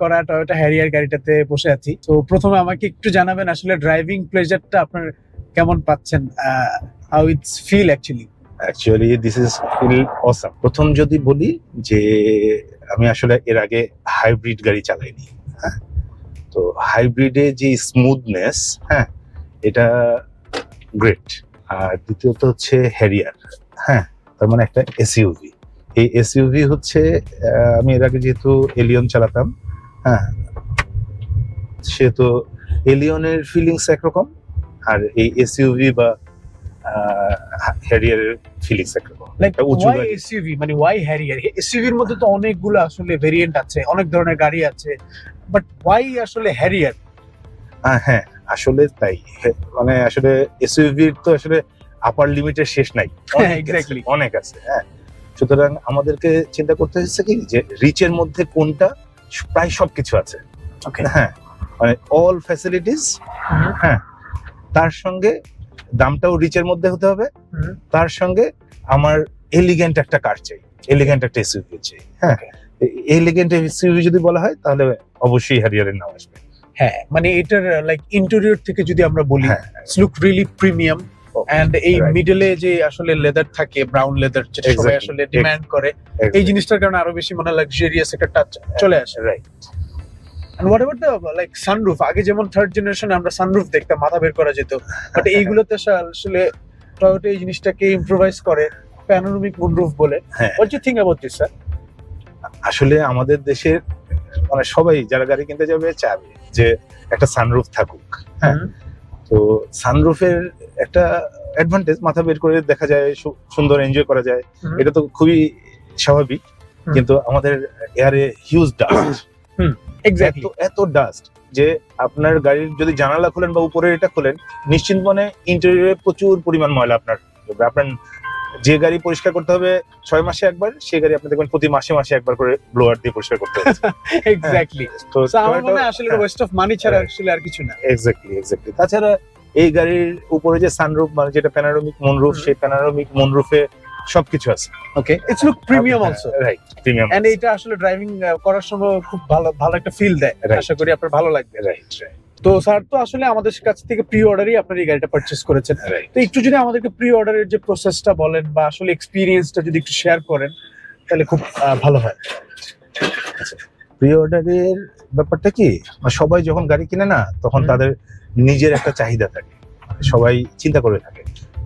করা Toyota Harrier গাড়িটাতে বসে আছি। তো প্রথমে আমাকে একটু জানাবেন আসলে ড্রাইভিং প্লেজারটা আপনার কেমন পাচ্ছেন how it's feel actually actually this is feel awesome প্রথম যদি বলি যে আমি আসলে এর আগে হাইব্রিড গাড়ি চালাইনি হ্যাঁ? তো হাইব্রিডে যে স্মুথনেস হ্যাঁ এটা গ্রেট আর দ্বিতীয়ত হচ্ছে হ্যারিয়ার হ্যাঁ তার মানে একটা এসইউভি এই এসইউভি হচ্ছে আমি এর আগে যেহেতু এলিয়ন চালাতাম হ্যাঁ। সে তো এলিয়নের ফিলিংস একরকম আর এই এসইউভি বা হ্যারিয়ারের ফিলিংস একরকম। এসইউভি মানে ওয়াই হ্যারিয়ার এসইউভির মধ্যে তো অনেকগুলো আসলে ভেরিয়েন্ট আছে অনেক ধরনের গাড়ি আছে বাট ওয়াই আসলে হ্যারিয়ার হ্যাঁ আসলে তাই। মানে আসলে এসইউভির তো আসলে আপার লিমিটের শেষ নাই। Exactly. অনেক আছে হ্যাঁ। সুতরাং আমাদেরকে চিন্তা করতে হচ্ছে কি যে রিচের মধ্যে কোনটা প্রায় সবকিছু আছে। ওকে হ্যাঁ মানে অল ফ্যাসিলিটিস হ্যাঁ তার সঙ্গে দামটাও রিচের মধ্যে হতে হবে। তার সঙ্গে আমার এলিগেন্ট একটা কার চাই এলিগেন্ট একটা এসইউভি চাই হ্যাঁ। এলিগেন্ট এসইউভি যদি বলা হয় তাহলে অবশ্যই হ্যারিয়ারের নাম আসবে। হ্যাঁ মানে এটার লাইক ইন্টেরিয়র থেকে যদি আমরা বলি হ্যাঁ। লুক রিয়েলি প্রিমিয়াম এন্ড এই মিডলে যে আসলে লেদার থাকে ব্রাউন লেদার যেটা সবাই আসলে ডিমান্ড করে এই জিনিসটার কারণে আরও বেশি মনে লাক্সারিয়াস একটা টাচ চলে আসে। Right and whatever the like sunroof আগে যেমন থার্ড জেনারেশনে আমরা সানরুফ দেখতাম মাথা বের করা যেত। বাট এইগুলোতে আসা- আসলে টয়োটা এই জিনিসটাকে ইম্প্রোভাইজ করে প্যানোরামিক মুনরুফ বলে। হ্যাঁ। What you think about this sir আসলে আমাদের দেশের মানে সবাই যারা গাড়ি কিনতে যাবে চাবে যে একটা সানরুফ থাকুক। হ্যাঁ? তো সানরুফের একটা অ্যাডভান্টেজ মাথা বের করে দেখা যায় সুন্দর এনজয় করা যায়। এটা তো খুবই স্বাভাবিক কিন্তু আমাদের এয়ারে হিউজ ডাস্ট এত ডাস্ট যে আপনার গাড়ির যদি জানালা খোলেন বা উপরে এটা খোলেন নিশ্চিন্ত মনে ইন্টেরিয়রে প্রচুর পরিমাণ ময়লা আপনার আপনার যে গাড়ি পরিষ্কার করতে হবে ছয় মাসে একবার সেই গাড়ি আপনি দেখবেন প্রতি মাসে মাসে একবার করে ব্লোয়ার দিয়ে পরিষ্কার করতে হবে। এক্স্যাক্টলি তো আমার মনে হয় আসলে ওয়েস্ট অফ মানি ছাড়া হ্যাঁ। আসলে আর কিছু না। এক্স্যাক্টলি এক্স্যাক্টলি তাছাড়া এই গাড়ির উপরে যে সানরুফ মানে যেটা প্যানারোমিক মনরুফ সেই প্যানারোমিক মনরুফে সবকিছু আছে। Okay it's look premium also right premium and এটা আসলে ড্রাইভিং করার সময় খুব ভালো ভালো একটা ফিল দেয়. আশা করি আপনার ভালো লাগবে। রাইট রাইট তো স্যার তো আসলে আমাদের কাছ থেকে প্রি অর্ডারই আপনার এই গাড়িটা পারচেস করেছেন। তো একটু যদি আমাদেরকে প্রি অর্ডারের যে প্রসেসটা বলেন বা আসলে এক্সপিরিয়েন্সটা যদি একটু শেয়ার করেন তাহলে খুব ভালো হয়। প্রি অর্ডারের ব্যাপারটা কি? মানে সবাই যখন গাড়ি কিনে না তখন তাদের নিজের একটা চাহিদা থাকে। সবাই চিন্তা করে থাকে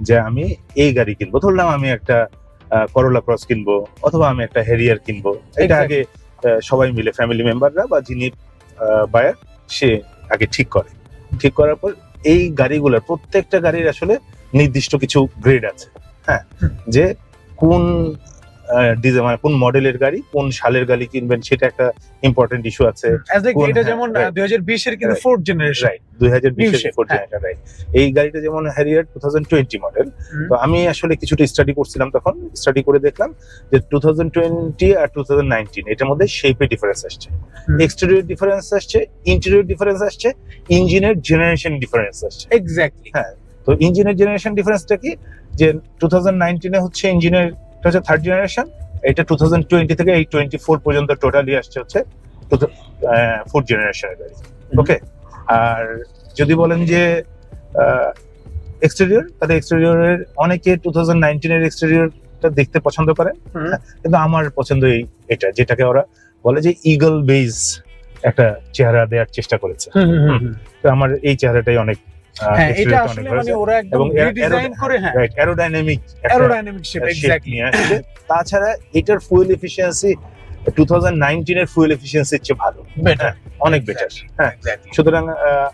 যে আমি এই গাড়ি কিনবো। ধরলাম আমি একটা করোলা ক্রস কিনবো অথবা আমি একটা হেরিয়ার কিনবো। এটা আগে সবাই মিলে ফ্যামিলি মেম্বাররা বা যিনি বায়ার সে আগে ঠিক করে। ঠিক করার পর এই গাড়িগুলোর প্রত্যেকটা গাড়ির আসলে নির্দিষ্ট কিছু গ্রেড আছে। হ্যাঁ? যে কোন ডিজাইন মানে কোন মডেলের গাড়ি কোন সালের গাড়ি কিনবেন সেটা একটা ইম্পর্টেন্ট ইস্যু আছে এটা হ্যাঁ, যেমন right. দুই হাজার বিশের কিন্তু. ফোর্থ জেনারেশন রাইট দুই হাজার New বিশের shape, হ্যাঁ। রাইট এই গাড়িটা যেমন Harrier two thousand twenty model তো আমি আসলে কিছুটা স্টাডি করছিলাম তখন স্টাডি করে দেখলাম যে টু থাউজেন্ড টোয়েন্টি আর টু থাউজেন্ড নাইনটিন এটার মধ্যে শেপে ডিফারেন্স আসছে। এক্সটেরিয়র ডিফারেন্স আসছে ইন্টেরিয়র ডিফারেন্স আসছে ইঞ্জিনের জেনারেশন ডিফারেন্স আসছে এক্স্যাক্টলি হ্যাঁ। তো ইঞ্জিনের জেনারেশন ডিফারেন্সটা কি যে টু থাউজেন্ড নাইনটিনে হচ্ছে ইঞ্জিনের হচ্ছে থার্ড জেনারেশন এটা টু থাউজেন্ড টোয়েন্টি থেকে এই টোয়েন্টি ফোর পর্যন্ত টোটালি আসছে হচ্ছে ফোর্থ জেনারেশনের গাড়ি। ওকে আর যদি বলেন যে এক্সটেরিয়র তাহলে এক্সটেরিয়রের অনেকে টু থাউজেন্ড নাইনটিনের এক্সটেরিয়রটা দেখতে পছন্দ করে। কিন্তু আমার পছন্দ এই এটা যেটাকে ওরা বলে যে ইগল বেজ একটা চেহারা দেওয়ার চেষ্টা করেছে। তো আমার এই চেহারাটাই অনেক হ্যাঁ এটা আসলে মানে ওরা একদম রিডিজাইন করে হ্যাঁ। অ্যারোডাইনামিক অ্যারোডাইনামিক শেপ এক্স্যাক্টলি তাছাড়া এটার ফুয়েল এফিসিয়েন্সি টু থাউজেন্ড নাইনটিনের ফুয়েল এফিসিয়েন্সির চেয়ে ভালো। বেটার অনেক বেটার হ্যাঁ সুতরাং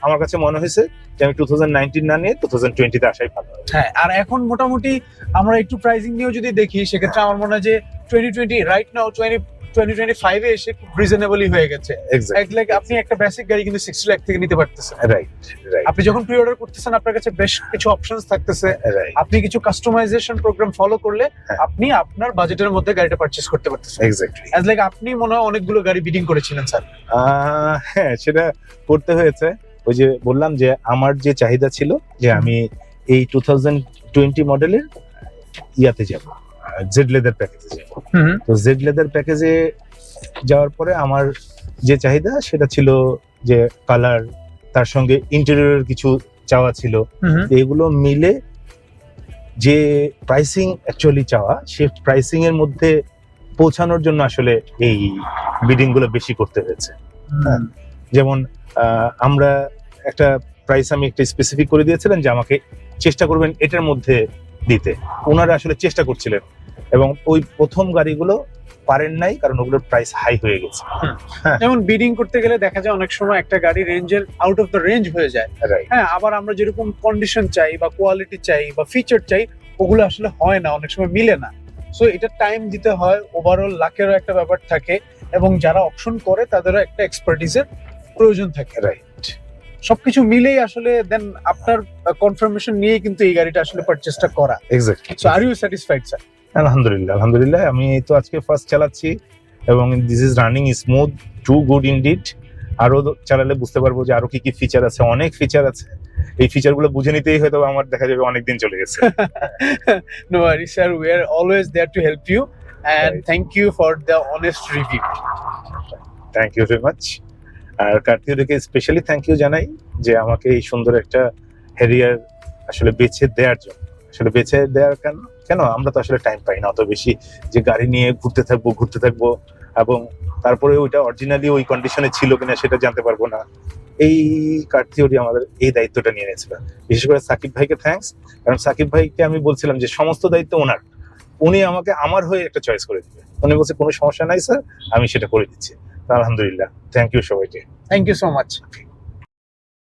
আমার কাছে মনে হয়েছে যে আমি টু থাউজেন্ড নাইনটিন না নিয়ে টু থাউজেন্ড টোয়েন্টিতে আসাই ভালো। হ্যাঁ আর এখন মোটামুটি আমরা একটু প্রাইসিং নিয়েও যদি দেখি সেক্ষেত্রে আমার মনে হয় যে twenty twenty right now twenty twenty twenty ফাইভে এসে খুব রিজনেবলই হয়ে গেছে। লাখ আপনি একটা বেসিক গাড়ি কিন্তু সিক্সটি লাখ থেকে নিতে পারতেছেন। রাইট রাইট আপনি যখন প্রি অর্ডার করতেছেন আপনার কাছে বেশ কিছু অপশনস থাকতেছে। আপনি কিছু কাস্টমাইজেশন প্রোগ্রাম ফলো করলে হ্যাঁ। আপনি আপনার বাজেটের মধ্যে গাড়িটা পারচেস করতে পারতেছেন। এক্স্যাক্টলি অ্যাজ লাইক আপনি মনে হয় অনেকগুলো গাড়ি বিডিং করেছিলেন স্যার হ্যাঁ সেটা করতে হয়েছে। ওই যে বললাম যে আমার যে চাহিদা ছিল যে আমি এই টু থাউজেন্ড টোয়েন্টি মডেলের ইয়াতে যাব। জেড লেদার প্যাকেজে যাব তো জেড লেদার প্যাকেজে যাওয়ার পরে আমার যে চাহিদা সেটা ছিল যে কালার তার সঙ্গে ইন্টেরিয়র কিছু চাওয়া ছিল। এগুলো মিলে যে প্রাইসিং অ্যাকচুয়ালি চাওয়া সে প্রাইসিং এর মধ্যে পৌঁছানোর জন্য আসলে এই বিডিংগুলো বেশি করতে হয়েছে। হ্যাঁ। যেমন আমরা একটা প্রাইস আমি একটা স্পেসিফিক করে দিয়েছিলেন যে আমাকে চেষ্টা করবেন এটার মধ্যে দিতে। ওনারা আসলে চেষ্টা করছিলেন। এবং ওই প্রথম গাড়িগুলো পারেন নাই কারণ ওগুলোর প্রাইস হাই হয়ে গেছে। যেমন বিডিং করতে গেলে দেখা যায় অনেক সময় একটা গাড়ি রেঞ্জের আউট অফ দ্য রেঞ্জ হয়ে যায়। হ্যাঁ আবার আমরা যেরকম কন্ডিশন চাই বা কোয়ালিটি চাই বা ফিচার চাই ওগুলো আসলে হয় না অনেক সময় মিলে না। সো এটা টাইম দিতে হয় ওভারঅল লাকেরও একটা ব্যাপার থাকে এবং যারা অপশন করে তাদেরও একটা এক্সপার্টিসের প্রয়োজন থাকে। রাইট সবকিছু মিলেই আসলে দেন আপনার কনফার্মেশন নিয়ে কিন্তু এই গাড়িটা আসলে পারচেসটা করা। Exactly so are you satisfied sir আলহামদুলিল্লাহ আলহামদুলিল্লাহ। আমি তো আজকে ফার্স্ট চালাচ্ছি এবং this is running smooth too good indeed আরও চালালে বুঝতে পারব যে আরও কি কি ফিচার আছে অনেক ফিচার আছে। এই ফিচারগুলো বুঝে নিতেই হয়তো আমার দেখা যাবে অনেক দিন চলে গেছে। Worries sir. We are always there to help you and Right. thank you for the honest review. Thank you very much আর কার্তিওদেরকে স্পেশালি থ্যাংক ইউ জানাই যে আমাকে এই সুন্দর একটা হেরিয়ার আসলে বেছে দেওয়ার জন্য। আসলে বেছে দেওয়ার কেন কেন? আমরা তো আসলে টাইম পাই না। অত বেশি যে গাড়ি নিয়ে ঘুরতে থাকব ঘুরতে থাকব এবং তারপরে ওইটা অরিজিনালি ওই কন্ডিশনে ছিল কিনা সেটা জানতে পারব না। এই কার্তিওরি আমাদের এই দায়িত্বটা নিয়ে নিয়েছিল বিশেষ করে সাকিব ভাইকে থ্যাঙ্কস কারণ সাকিব ভাইকে আমি বলছিলাম যে সমস্ত দায়িত্ব ওনার। উনি আমাকে আমার হয়ে একটা চয়েস করে দিবে। উনি বলছে, কোনো সমস্যা নাই স্যার আমি সেটা করে দিচ্ছি। আলহামদুলিল্লাহ। থ্যাংক ইউ সবাইকে। Thank you so much.